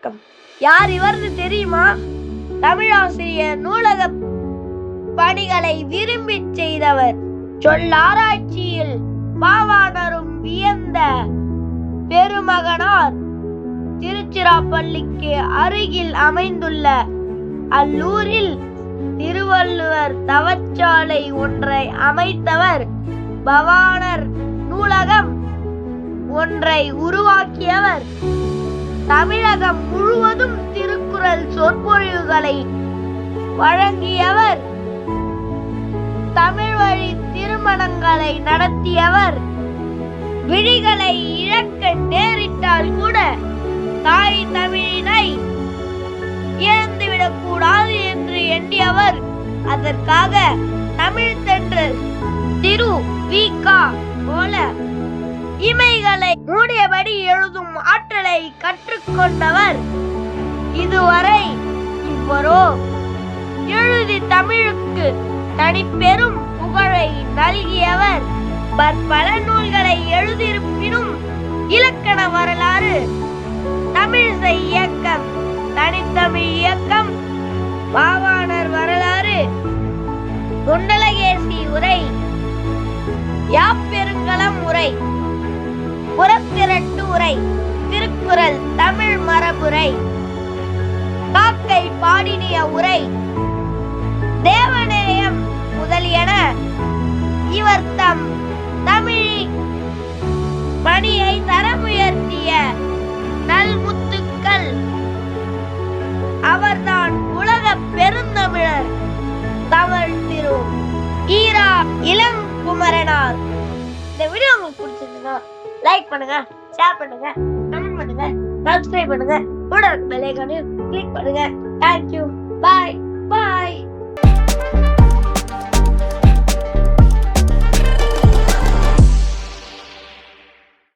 வணக்கம். யார் இவர்னு தெரியுமா? தமிழாசிரியர் நூலக பணிகளை விரும்பி செய்தவர் சொல்லாராய்ச்சியில் பாவாணரும் வியந்த பெருமகனார் திருச்சிராப்பள்ளிக்கு அருகில் அமைந்துள்ள அல்லூரில் திருவள்ளுவர் தவச்சாலை ஒன்றை அமைத்தவர் பவானர் நூலகம் ஒன்றை உருவாக்கியவர். தமிழகம் முழுவதும் திருக்குறள் சொற்பொழிவுகளை வழங்கியவர். தமிழ் வழி திருமணங்களை நடத்தியவர். விழிகளை இழக்க நேரிட்டால் கூட தாய் தமிழினை இழந்துவிடக் கூடாது என்று எண்ணியவர். அதற்காக தமிழ் தென்றல் திரு வி கா போல இமைகளை மூடியபடி எழுதும் ஆற்றலை கற்றுக்கொண்டவர். இதுவரை இவரோ எழுதி தமிழுக்கு தனிப்பெரும் புகழை நல்கியவர். பற்பல நூல்களை எழுதியிருப்பினும் இலக்கண வரலாறு தமிழிசை இயக்கம் தனித்தமிழ் இயக்கம் பாவாணர் வரலாறு குண்டலகேசி உரை யாப் புறத்திரட்டு திருக்குறள் தமிழ் மரபுரை. காக்கை பாடினிய உரை தேவநேயம் முதலியன. இவர் தம் தமிழ் பணியை தரமுயர்த்திய நல்முத்துக்கள். அவர்தான் உலக பெருந்தமிழர். தமிழ் திரு ஈரா இளங்குமரனார். இந்த வீடியோ உங்களுக்கு பிடிச்சிருந்தா லைக் பண்ணுங்க. ஷேர் பண்ணுங்க கமெண்ட் பண்ணுங்க சப்ஸ்கிரைப் பண்ணுங்க. கூட பெல் ஐகானையும் கிளிக் பண்ணுங்க. Thank you you bye